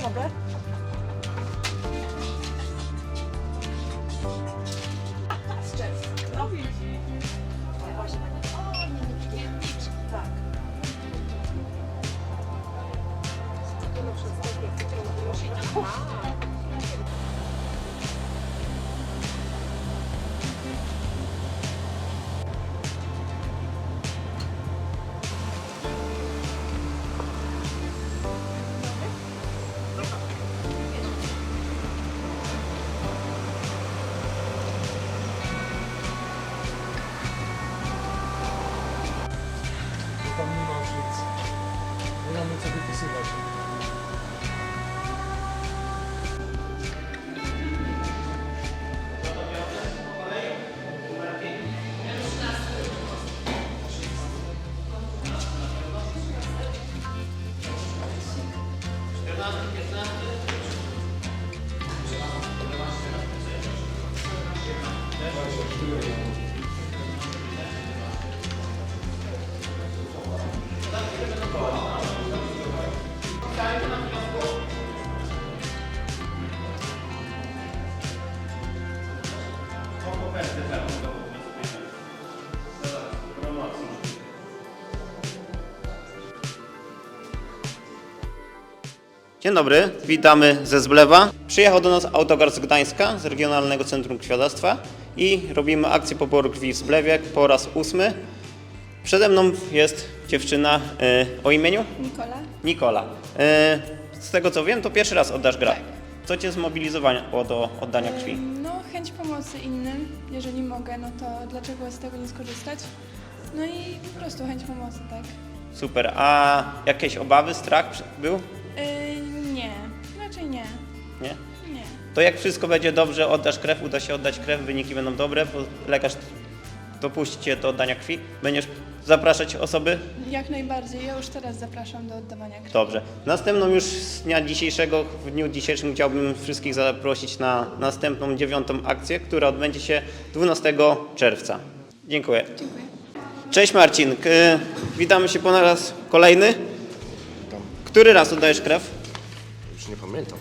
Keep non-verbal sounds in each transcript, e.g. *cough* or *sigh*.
yapamadı. Tam nie ma nic. Nie mamy co wypisywać. Dzień dobry, witamy ze Zblewa. Przyjechał do nas autokar z Gdańska, z Regionalnego Centrum Krwiodawstwa i robimy akcję poboru krwi w Zblewie po raz ósmy. Przede mną jest dziewczyna e, o imieniu Nikola? Nikola. E, z tego co wiem, to pierwszy raz oddasz grę. Co Cię zmobilizowało do oddania krwi? No, chęć pomocy innym, jeżeli mogę, no to dlaczego z tego nie skorzystać? No i po prostu chęć pomocy, tak? Super. A jakieś obawy, strach był? Yy, nie, raczej nie. Nie? Nie. To jak wszystko będzie dobrze, oddasz krew, uda się oddać krew, wyniki będą dobre, bo lekarz dopuści Cię do oddania krwi, będziesz zapraszać osoby? Jak najbardziej. Ja już teraz zapraszam do oddawania krwi. Dobrze. Następną już z dnia dzisiejszego, w dniu dzisiejszym chciałbym wszystkich zaprosić na następną dziewiątą akcję, która odbędzie się 12 czerwca. Dziękuję. Dziękuję. Cześć Marcin, witamy się po raz kolejny. Który raz oddajesz krew? Już nie pamiętam.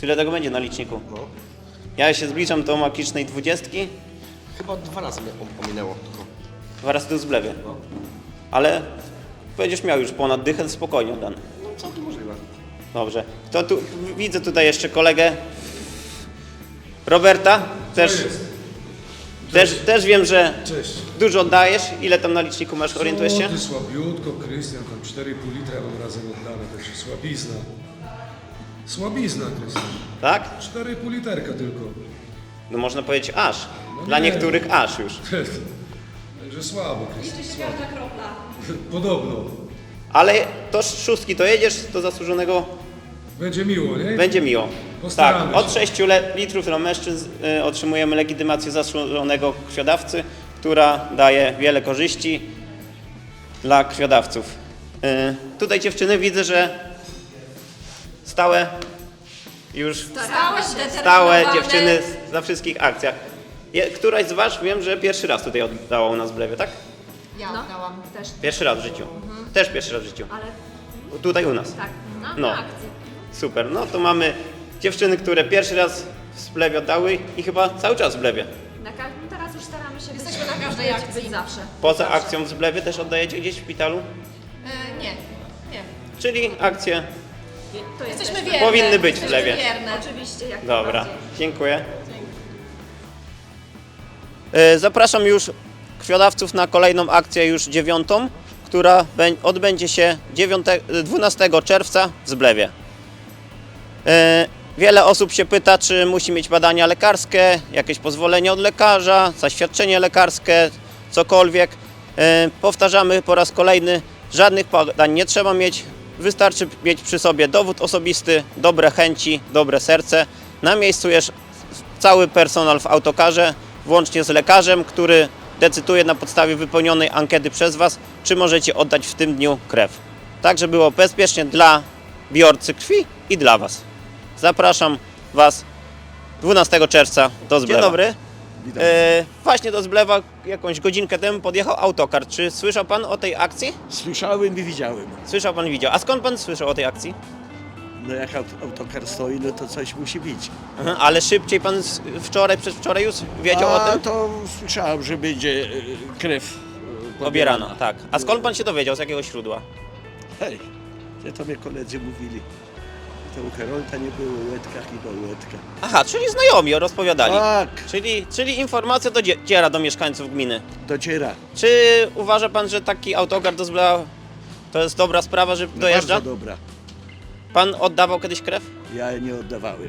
Tyle tego będzie na liczniku. No. Ja się zbliżam do magicznej dwudziestki, Chyba dwa razy mnie pom- pominęło tylko. dwa razy do zblewie. Ale będziesz miał już ponad dychę, spokojnie oddany. No co tu możliwe? Dobrze. To tu, widzę tutaj jeszcze kolegę Roberta. Też, też, też wiem, że Cześć. dużo oddajesz. Ile tam na liczniku masz, orientujesz się? Słabiutko, Krystian, tam 4,5 litra mam razem oddane, także słabizna. Słabizna, Krystian. Tak? 4,5 literka tylko. No można powiedzieć aż. No Dla nie. niektórych aż już. *laughs* Także słabo, Krystian. Słabo. *laughs* Podobno. Ale to z szóstki to jedziesz do zasłużonego, Będzie miło, nie? będzie miło. Postaramy Tak, od się. 6 le- litrów dla mężczyzn y, otrzymujemy legitymację zasłużonego krwiodawcy, która daje wiele korzyści dla krwiodawców. Y, tutaj dziewczyny widzę, że stałe już Stałe, stałe dziewczyny na wszystkich akcjach. Je, któraś z Was wiem, że pierwszy raz tutaj oddała u nas w Blewie, tak? Ja oddałam też, Pierwszy raz w życiu. Też pierwszy raz w życiu. ale Tutaj u nas. tak, no, No. na akcji. Super. No to mamy dziewczyny, które pierwszy raz w Splewie oddały i chyba cały czas w Blewie. Na ka- no teraz już staramy się Jesteśmy być, na każdej być, akcji. Być zawsze. Poza akcją w Zblewie też oddajecie gdzieś w szpitalu? E, nie, nie. Czyli akcje To jesteśmy wierne. Powinny być w Jesteśmy lewie. wierne, oczywiście, jak Dobra, najbardziej. dziękuję. E, Zapraszam już krwiodawców na kolejną akcję, już dziewiątą, która bę- odbędzie się 9, 12 czerwca w Zblewie. E, Wiele osób się pyta, czy musi mieć badania lekarskie, jakieś pozwolenie od lekarza, zaświadczenie lekarskie, cokolwiek. E, Powtarzamy po raz kolejny, żadnych badań nie trzeba mieć. Wystarczy mieć przy sobie dowód osobisty, dobre chęci, dobre serce. Na miejscu jest cały personel w autokarze, włącznie z lekarzem, który decyduje na podstawie wypełnionej ankiety przez Was, czy możecie oddać w tym dniu krew. Tak, żeby było bezpiecznie dla biorcy krwi i dla Was. Zapraszam Was 12 czerwca do Zblewa. Dzień dobry. E, właśnie do Zblewa jakąś godzinkę temu podjechał autokar. Czy słyszał Pan o tej akcji? Słyszałem i widziałem. Słyszał Pan, widział. A skąd Pan słyszał o tej akcji? No jak aut- autokar stoi, no to coś musi być. Mhm, ale szybciej pan z- wczoraj, przedwczoraj już wiedział A o tym? to słyszałem, że będzie e, krew e, tak. A skąd pan się dowiedział, z jakiego źródła? Hej, gdzie to mnie koledzy mówili. U Herolta nie było łetkach i do łetka. Aha, czyli znajomi rozpowiadali. Tak, Czyli, czyli informacja dociera do mieszkańców gminy. dociera. Czy uważa pan, że taki autogar do Zblewa to jest dobra sprawa, że No dojeżdża? Bardzo dobra. Pan oddawał kiedyś krew? Ja nie oddawałem.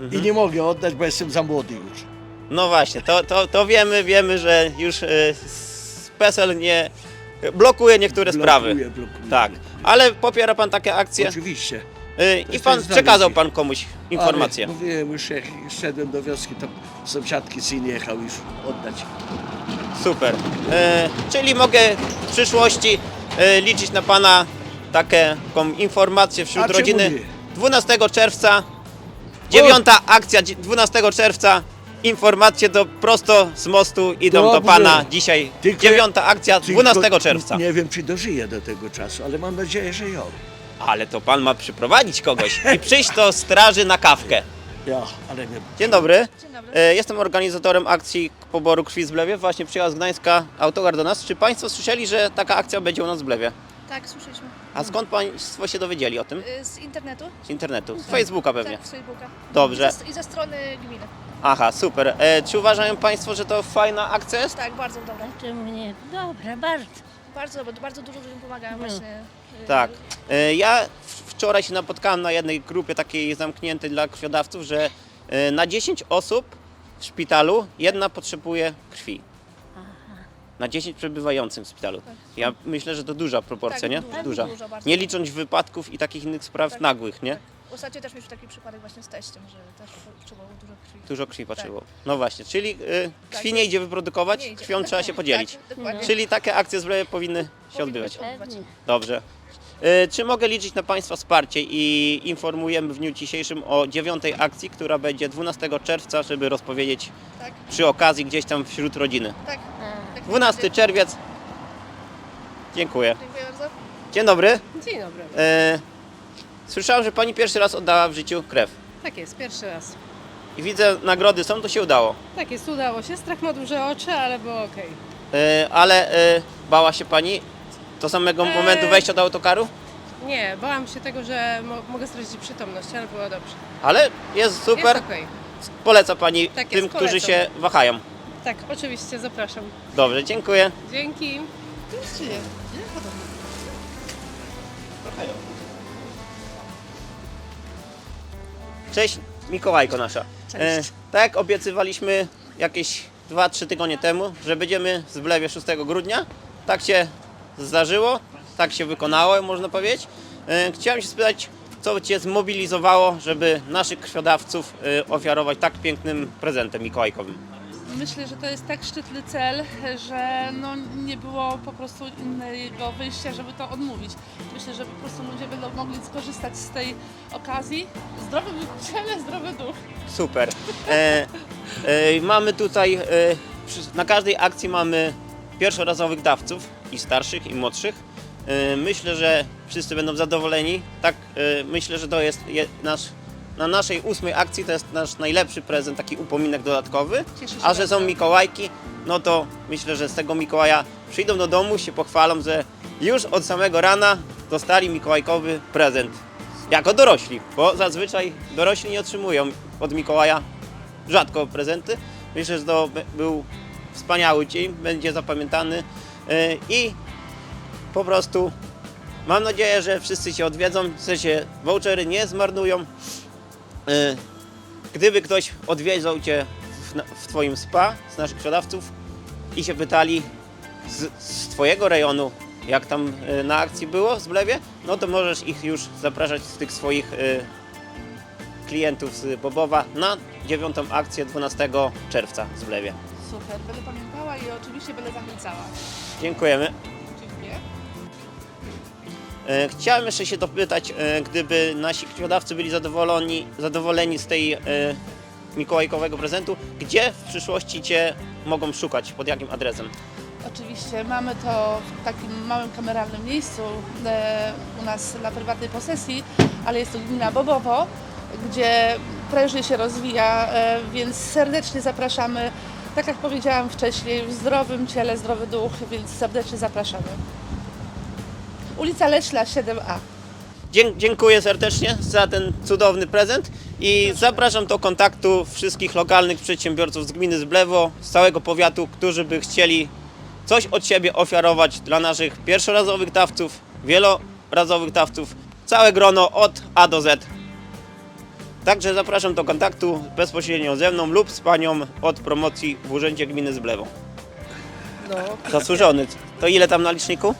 Mhm. I nie mogę oddać, bo jestem za młody już. No właśnie, to, to, to wiemy, wiemy, że już y, s- PESEL nie blokuje niektóre sprawy. Blokuje, blokuje. Tak, ale popiera pan takie akcje Oczywiście. Y, i pan przekazał pan komuś informację. Ale mówiłem już jak szedłem do wioski, to sąsiadki syn jechał już oddać. Super. Y, czyli mogę w przyszłości y, liczyć na pana taką informację wśród A czemu rodziny. nie? 12 czerwca, dziewiąta akcja dzie- 12 czerwca. Informacje do prosto z mostu idą do Dobrze. pana dzisiaj. Tylko- Dziewiąta akcja Tylko 12 czerwca. Nie wiem, czy dożyję do tego czasu, ale mam nadzieję, że ja. Ale to pan ma przyprowadzić kogoś i przyjść do straży na kawkę. Ja, ale nie. Dzień dobry. Dzień dobry. E, Jestem organizatorem akcji poboru krwi z Blewie. Właśnie przyjechał z Gdańska autogar do nas. Czy Państwo słyszeli, że taka akcja będzie u nas w Blewie? Tak, słyszeliśmy. A skąd Państwo się dowiedzieli o tym? Y, Z internetu? Z internetu? Z Facebooka pewnie. Tak, z Facebooka. Dobrze. I ze, I ze strony gminy. Aha, super. E, czy uważają Państwo, że to fajna akcja jest? Tak, bardzo dobre. Czemu nie? Dobra, bardzo. Bardzo dobre, bardzo dużo ludziom pomagałem właśnie. Tak. E, Ja wczoraj się napotkałem na jednej grupie takiej zamkniętej dla krwiodawców, że e, na 10 osób w szpitalu jedna potrzebuje krwi. Na 10 przebywającym w szpitalu. Ja myślę, że to duża proporcja, Tak, nie? duża, Duża. Nie licząc wypadków i takich innych spraw Tak. nagłych, nie? Tak. Ostatnio też mieliśmy taki przypadek właśnie z teściem, że też potrzebował dużo krwi. Dużo krwi potrzebowało. No właśnie, czyli y, krwi Tak. nie idzie wyprodukować, Nie idzie. krwią trzeba się podzielić. Tak. Czyli takie akcje z powinny się Powinny odbywać. się odbywać. Dobrze. Y, Czy mogę liczyć na Państwa wsparcie i informujemy w dniu dzisiejszym o dziewiątej akcji, która będzie 12 czerwca, żeby rozpowiedzieć Tak, przy okazji gdzieś tam wśród rodziny. tak. Jak 12 najbardziej. czerwiec. Dziękuję. Dziękuję bardzo. Dzień dobry. Dzień dobry. Y, Słyszałem, że Pani pierwszy raz oddała w życiu krew. Tak jest, pierwszy raz. I widzę, nagrody są, to się udało. Tak jest, udało się. Strach ma duże oczy, ale było okej. Y, Ale y, bała się Pani do samego Eee. momentu wejścia do autokaru? Nie, bałam się tego, że mo- mogę stracić przytomność, ale było dobrze. Ale jest super. Jest okej. Poleca Pani Tak tym, jest, którzy polecam. się wahają. Tak, oczywiście, zapraszam. Dobrze, dziękuję. Dzięki. Cześć, Mikołajko nasza. E, tak jak obiecywaliśmy jakieś 2-3 tygodnie temu, że będziemy z Wlewie 6 grudnia. Tak się zdarzyło, tak się wykonało, można powiedzieć. E, chciałem się spytać, co Cię zmobilizowało, żeby naszych krwiodawców e, ofiarować tak pięknym prezentem mikołajkowym? Myślę, że to jest tak szczytny cel, że no nie było po prostu innego wyjścia, żeby to odmówić. Myślę, że po prostu ludzie będą mogli skorzystać z tej okazji. Zdrowy ciele, zdrowy duch. Super. E, e, mamy tutaj, e, przy, na każdej akcji mamy pierwszorazowych dawców, i starszych, i młodszych. E, myślę, że wszyscy będą zadowoleni. Tak, e, myślę, że to jest je, nasz, na naszej ósmej akcji to jest nasz najlepszy prezent, taki upominek dodatkowy. A że są. Mikołajki, no to myślę, że z tego Mikołaja przyjdą do domu, się pochwalą, że już od samego rana dostali mikołajkowy prezent. Jako dorośli, bo zazwyczaj dorośli nie otrzymują od Mikołaja rzadko prezenty. Myślę, że to był wspaniały dzień, będzie zapamiętany i po prostu mam nadzieję, że wszyscy się odwiedzą, w sensie vouchery nie zmarnują. Yy, Gdyby ktoś odwiedzał Cię w, Twoim spa z naszych sprzedawców i się pytali z, z Twojego rejonu, jak tam y, na akcji było w Zblewie, no to możesz ich już zapraszać z tych swoich klientów z Bobowa na dziewiątą akcję 12 czerwca w Zblewie. Super, będę pamiętała i oczywiście będę zachęcała. Dziękujemy. Dziękuję. E, Chciałem jeszcze się dopytać, e, gdyby nasi krwiodawcy byli zadowoleni, zadowoleni z tej e, mikołajkowego prezentu, gdzie w przyszłości Cię mogą szukać, pod jakim adresem? Oczywiście mamy to w takim małym kameralnym miejscu e, u nas na prywatnej posesji, ale jest to gmina Bobowo, gdzie prężnie się rozwija, e, więc serdecznie zapraszamy. Tak jak powiedziałam wcześniej, w zdrowym ciele, zdrowy duch, więc serdecznie zapraszamy. Ulica Leśla 7A. Dzie- dziękuję serdecznie za ten cudowny prezent i zapraszam do kontaktu wszystkich lokalnych przedsiębiorców z gminy Zblewo, z całego powiatu, którzy by chcieli coś od siebie ofiarować dla naszych pierwszorazowych dawców, wielorazowych dawców, całe grono od A do Z. Także zapraszam do kontaktu bezpośrednio ze mną lub z panią od promocji w Urzędzie Gminy Zblewo. No, Zasłużony. To ile tam na liczniku?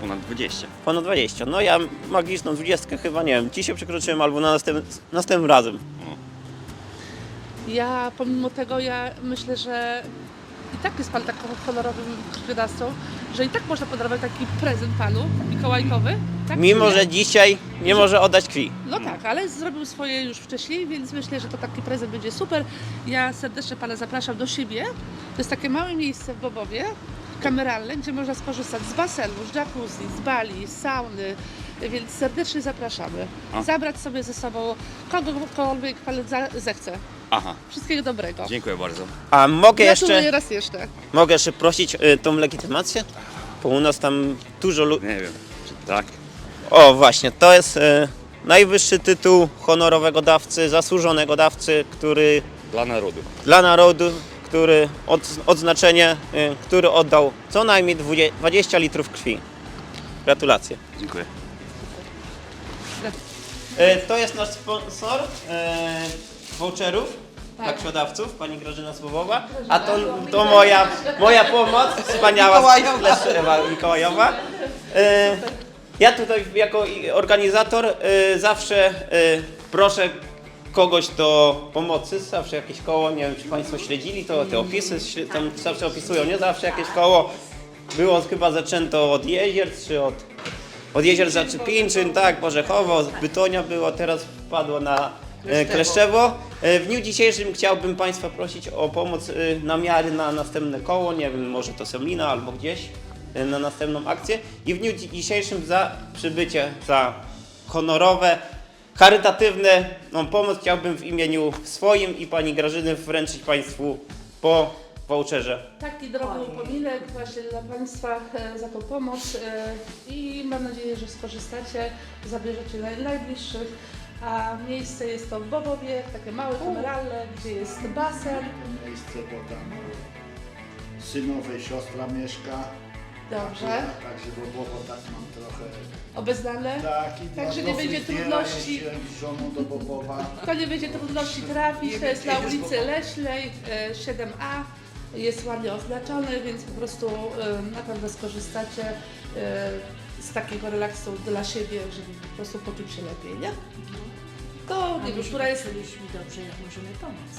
Ponad 20. Ponad 20. No ja magiczną 20 chyba nie wiem. Dzisiaj przekroczyłem albo na następnym, następnym razem. Ja pomimo tego, ja myślę, że i tak jest Pan taką honorowym krwiodawcą, że i tak można podarować taki prezent Panu mikołajkowy. Tak? Mimo, że dzisiaj nie może oddać krwi. No tak, ale zrobił swoje już wcześniej, więc myślę, że to taki prezent będzie super. Ja serdecznie Pana zapraszam do siebie. To jest takie małe miejsce w Bobowie, kameralne, gdzie można skorzystać z basenu, z jacuzzi, z bali, z sauny, więc serdecznie zapraszamy. A. Zabrać sobie ze sobą kogokolwiek Pan za- zechce. Aha, Wszystkiego dobrego. dziękuję bardzo. A mogę Gratuluję jeszcze, raz jeszcze. mogę jeszcze prosić y, tą legitymację? Bo u nas tam dużo ludzi... Nie wiem, czy tak? O właśnie, to jest y, najwyższy tytuł honorowego dawcy, zasłużonego dawcy, który Dla narodu. dla narodu, który od, odznaczenie, y, który oddał co najmniej 20 20 litrów krwi. Gratulacje. Dziękuję. E, To jest nasz sponsor e, voucherów dla krwiodawców, pani Grażyna Słowowa. A to, to moja, moja pomoc, *laughs* wspaniała Leszczewa Mikołajowa. E, ja tutaj jako i- organizator e, zawsze e, proszę kogoś do pomocy, zawsze jakieś koło, nie wiem czy Państwo śledzili to, te opisy, śle- tam zawsze opisują, nie zawsze jakieś koło. Było chyba zaczęto od jezior, czy od od jezior Zaczypińczyn, tak, Borzechowo, z Bytonia było, teraz wpadło na e, Kleszczewo. E, W dniu dzisiejszym chciałbym Państwa prosić o pomoc e, na miary na następne koło, nie wiem, może to Semlina albo gdzieś na następną akcję. I w dniu dzi- dzisiejszym za przybycie, za honorowe, charytatywne no, pomoc chciałbym w imieniu swoim i Pani Grażyny wręczyć Państwu po voucherze. Taki drobny upominek właśnie dla Państwa za tą pomoc i mam nadzieję, że skorzystacie, zabierzecie naj, najbliższych. A miejsce jest to w Bobowie, takie małe, kameralne, gdzie jest basen. miejsce, bo tam synowej siostra mieszka. Dobrze. Także Bobowo tak mam trochę... Obeznane. Tak, i Także nie będzie trudności. z żoną do Bobowa. To nie będzie trudności trafić, to jest na ulicy Leślej e, 7A. Jest ładnie oznaczony, więc po prostu e, na pewno skorzystacie e, z takiego relaksu dla siebie, żeby po prostu poczuć się lepiej, nie? To nie wiem, która jest dobrze, jak możemy pomóc.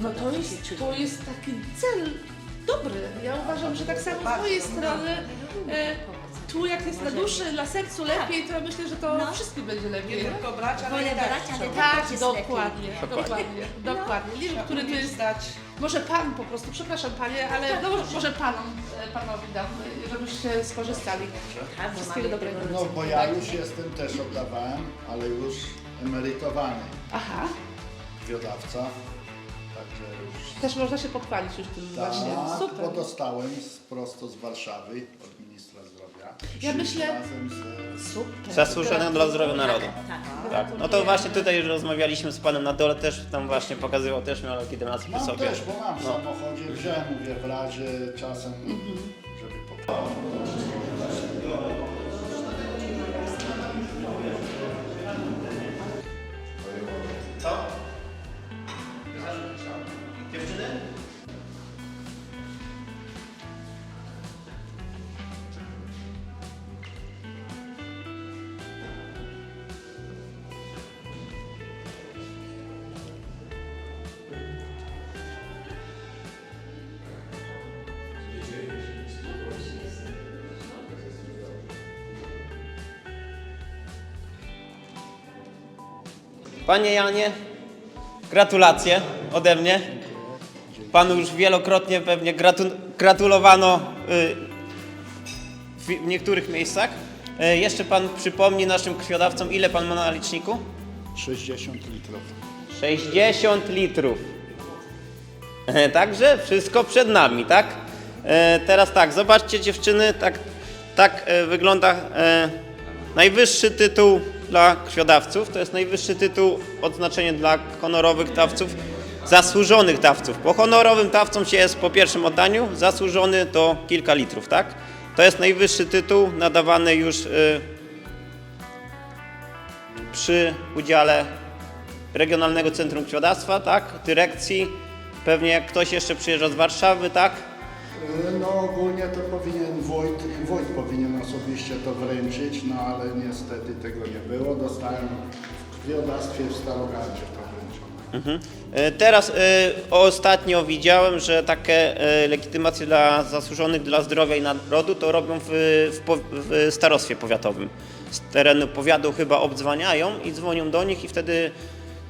No to jest, to jest taki cel dobry. Ja uważam, że tak samo z mojej strony. E, tu jak jest na duszy, na sercu lepiej, to ja myślę, że to wszystkim będzie lepiej. Nie tylko brać, Wolę brać, ale tak, tak jest dokładnie, dokładnie, dokładnie. Nie wiem, który tu jest dać. Może pan po prostu, przepraszam panie, ale no, może panom, e, panowi dam, żebyście skorzystali. Wszystkiego dobrego. No bo ja już jestem, też oddawałem, ale już emerytowany Aha, krwiodawca. Także już... też można się pochwalić już tym właśnie. Tak, bo Super. dostałem z, prosto z Warszawy od. Ja myślę- Razem z, Super. Zasłużonego dla zdrowia narodu. Tak. Tak, no to właśnie tutaj rozmawialiśmy z panem na dole, też tam właśnie pokazywał, też miał legitymację przy Mam sobie. też, bo mam w No. samochodzie, wziąłem, mówię, w razie czasem, żeby poprawić. Co? Dziewczyny? Panie Janie, gratulacje ode mnie. Panu już wielokrotnie pewnie gratu- gratulowano y, w, niektórych miejscach. E, jeszcze pan przypomni naszym krwiodawcom, ile pan ma na liczniku? 60 litrów. 60 litrów. E, Także wszystko przed nami, tak? E, Teraz tak, zobaczcie dziewczyny, tak, tak e, wygląda e, najwyższy tytuł dla krwiodawców. To jest najwyższy tytuł, odznaczenie dla honorowych dawców, zasłużonych dawców. Po honorowym dawcom się jest po pierwszym oddaniu, zasłużony to kilka litrów, tak? To jest najwyższy tytuł nadawany już e, przy udziale Regionalnego Centrum Krwiodawstwa, tak? Dyrekcji. Pewnie ktoś jeszcze przyjeżdża z Warszawy, tak? Y, No ogólnie to powinien Wojt, Wojt powinien osobiście to wręczyć, no ale niestety tego nie było. Dostałem w krwiodawstwie w Starogardzie to wręczone. Mhm. E, Teraz e, ostatnio widziałem, że takie e, legitymacje dla zasłużonych dla zdrowia i narodu to robią w, w, w starostwie powiatowym. Z terenu powiatu chyba obdzwaniają i dzwonią do nich i wtedy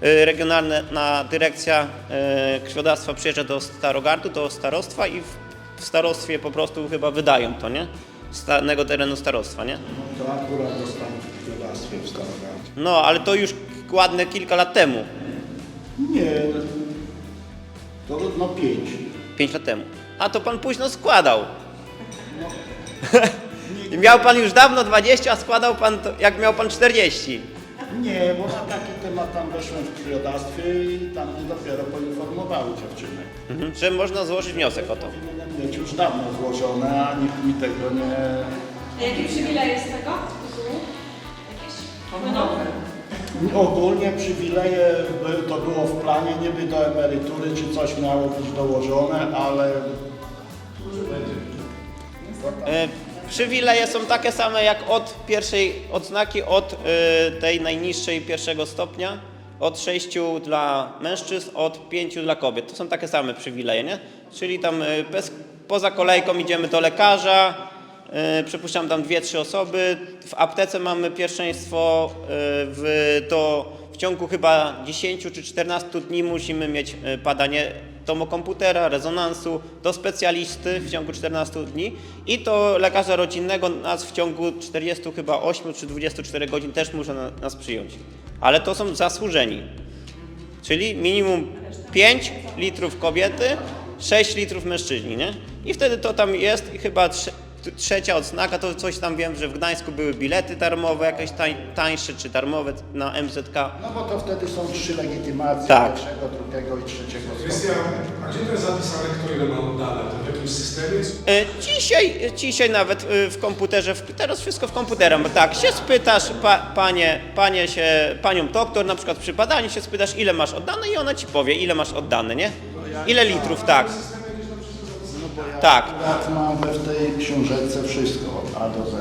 e, regionalna dyrekcja e, krwiodawstwa przyjeżdża do Starogardu, do starostwa i w starostwie po prostu chyba wydają to, nie? Z danego terenu starostwa, nie? No to akurat dostałem w krwiodawstwie w Starogardzie. No, ale to już ładne kilka lat temu. Nie, to no pięć. 5 lat temu. A to pan późno składał. I *laughs* miał pan już dawno 20, a składał pan to, jak miał pan 40. Nie, bo na taki temat tam weszłem w krwiodawstwie i tam mnie dopiero poinformowały dziewczyny. Mhm. Że można złożyć wniosek o to. Powinienem mieć już dawno złożone, a nikt mi tego nie... A jakie przywileje z tego tytułu? Jakieś? Ogólnie przywileje by- to było w planie, niby do emerytury czy coś miało być dołożone, ale E, przywileje są takie same jak od pierwszej odznaki, od e, tej najniższej pierwszego stopnia, od 6 dla mężczyzn, od 5 dla kobiet. To są takie same przywileje, nie? Czyli tam e, bez, poza kolejką idziemy do lekarza, e, przypuszczam tam dwie, trzy osoby. W aptece mamy pierwszeństwo, e, w, to w ciągu chyba 10 czy 14 dni musimy mieć badanie tomokomputera, rezonansu do specjalisty w ciągu 14 dni i to lekarza rodzinnego nas w ciągu 40 chyba 8 czy 24 godzin też może na, nas przyjąć. Ale to są zasłużeni. Czyli minimum 5 litrów kobiety, 6 litrów mężczyźni, nie? I wtedy to tam jest i chyba trze- t- trzecia odznaka, to coś tam wiem, że w Gdańsku były bilety darmowe, jakieś tań, tańsze czy darmowe na MZK. no bo to wtedy są trzy legitymacje, Tak. pierwszego, drugiego i trzeciego Krystian, a gdzie to jest zapisane, kto ile ma oddane? To w jakimś systemie? E, Dzisiaj, dzisiaj nawet e, w komputerze, w, teraz wszystko w komputerze, bo tak, się spytasz, pa, panie, panie się, panią doktor, na przykład przy badaniu się spytasz, ile masz oddane i ona ci powie, ile masz oddane, nie? Ile litrów, tak. Tak. Akurat mam we w tej książeczce wszystko, od A do Z.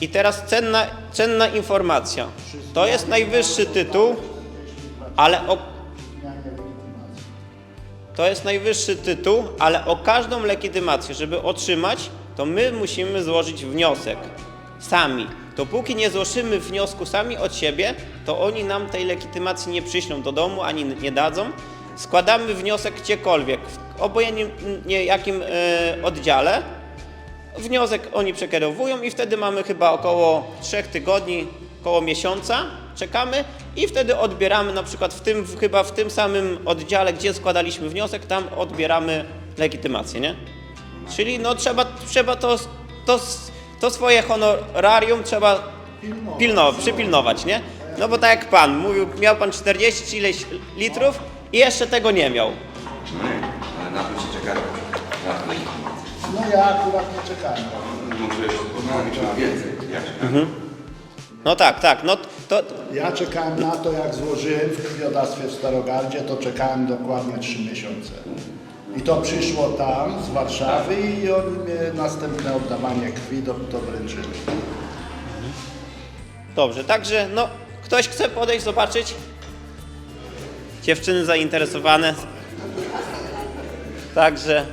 I teraz cenna, cenna informacja. To jest najwyższy tytuł, ale o, to jest najwyższy tytuł, ale o każdą legitymację, żeby otrzymać, to my musimy złożyć wniosek sami. Dopóki nie złożymy wniosku sami od siebie, to oni nam tej legitymacji nie przyślą do domu ani nie dadzą. Składamy wniosek gdziekolwiek, w obojętnie jakim e, oddziale. Wniosek oni przekierowują i wtedy mamy chyba około 3 tygodni, około miesiąca, czekamy i wtedy odbieramy na przykład w tym, chyba w tym samym oddziale, gdzie składaliśmy wniosek, tam odbieramy legitymację, nie? Czyli no trzeba, trzeba to, to, to swoje honorarium trzeba pilnować, przypilnować, nie? No bo tak jak pan mówił, miał pan 40 czy ileś litrów i jeszcze tego nie miał. Ale na to się czeka lat legitymację. No ja akurat nie czekałem. Może jeszcze więcej. Ja czekam. No tak, tak, no to, Ja czekałem na to, jak złożyłem w krwiodawstwie w Starogardzie, to czekałem dokładnie 3 miesiące. I to przyszło tam z Warszawy i oni mnie następne oddawanie krwi do, to wręczyli. Dobrze, także no, ktoś chce podejść, zobaczyć? Dziewczyny zainteresowane. Także.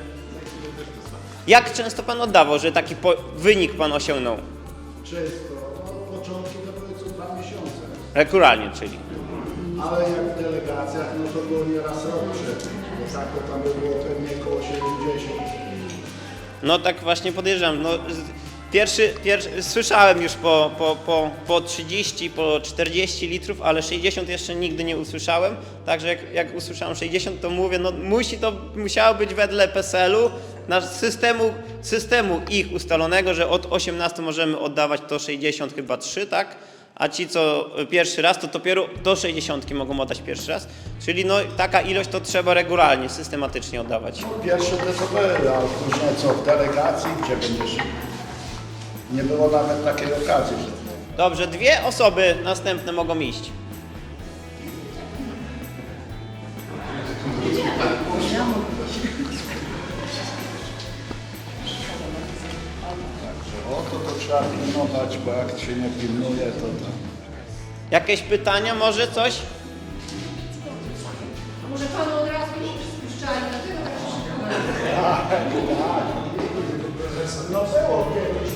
Jak często pan oddawał, że taki wynik pan osiągnął? Często, początki to były co dwa miesiące. Rekuralnie, czyli. Ale jak w delegacjach, no to było nieraz rok przed. Bo tak to tam by było pewnie około 70. No tak właśnie podejrzewam. No, Pierwszy, pierwszy, słyszałem już po, po, po, po 30, po 40 litrów, ale 60 jeszcze nigdy nie usłyszałem. Także jak, jak usłyszałem 60, to mówię, no musi to, musiało być wedle PESEL-u, systemu, systemu ich ustalonego, że od 18 możemy oddawać to 60 chyba 3, tak? A ci, co pierwszy raz, to dopiero do 60 mogą oddać pierwszy raz. Czyli no, taka ilość to trzeba regularnie, systematycznie oddawać. Pierwsze były, a później co w delegacji, gdzie będziesz... Nie było nawet takiej okazji, że... Dobrze, dwie osoby następne mogą iść. O, to to trzeba pilnować, bo jak się nie pilnuje, to tam... Jakieś pytania, może coś? Może panu od razu już spuszczali, dlatego tak się No było kiedyś